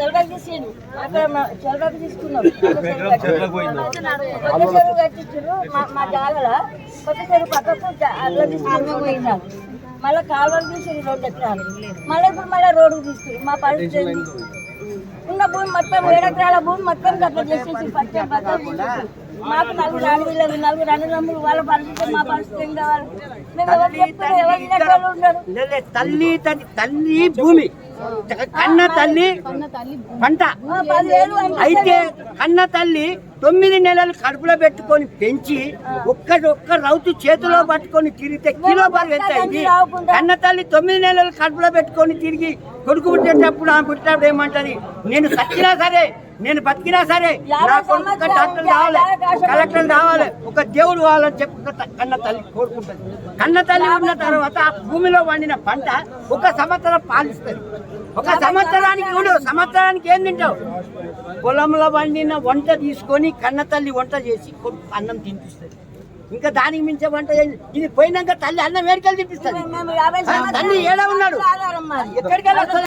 చెలక తీసిండు అక్కడ మా- చెలక తీసుకున్నాం. కొత్త చెరువు కట్టించారు మా మా జాగల కొత్త చెరువు పక్కకు అట్లా తీసుకుని పోయినారు మళ్ళీ కాలువలు తీసి రోడ్డు ఎకరాలు మళ్ళీ ఇప్పుడు మళ్ళీ రోడ్డు తీసుకుని మా పరిస్థితి? ఉన్న భూమి మొత్తం ఏడెకరాల భూమి మొత్తం అట్లా చేసేసి పచ్చ పచ్చ. మాకు నలుగురు అడవిళ్ళు నలుగురు అన్నదమ్ములు వాళ్ళ పరిస్థితి మా పరిస్థితి ఏం కావాలి? మేము ఎవరు చెప్తారు ఎవరు వినేటోళ్ళు ఉండరు. లేలే, తల్లి తల్లి తల్లి భూమి. కన్న తల్లి పంట అయితే కన్న తల్లి తొమ్మిది నెలలు కడుపులో పెట్టుకొని పెంచి ఒక్క ఒక్క రౌతు చేతిలో పట్టుకొని తిరిగితే కిలో బరువు ఎంత అయింది? కన్న తల్లి తొమ్మిది నెలలు కడుపులో పెట్టుకొని తిరిగి కొడుకు పుట్టేటప్పుడు ఆమె పుట్టినప్పుడు ఏమంటది? నేను సచ్చినా సరే నేను బతికినా సరే నా కొడుకు డాక్టర్ కావాలి ఒక కలెక్టర్ కావాలి. ఒక దేవుడు కావాలని చెప్పి కన్న తల్లి కోరుకుంటది. కన్న తల్లి ఉన్న తర్వాత ఆ భూమిలో పండిన పంట ఒక సంవత్సరం పాలిస్తుంది. ఒక సంవత్సరానికి కూడా సంవత్సరానికి ఏం తింటావు? పొలంలో పండిన వంట తీసుకొని కన్న తల్లి వంట చేసి అన్నం తినిపిస్తుంది. ఇంకా దానికి మించే వంట ఇది పోయినాక తల్లి అన్నం వేడికలు తినిపిస్తుంది? తల్లి ఏడ ఉన్నాడు? ఆధారం మాది. ఎక్కడికి వెళ్ళొస్తుంది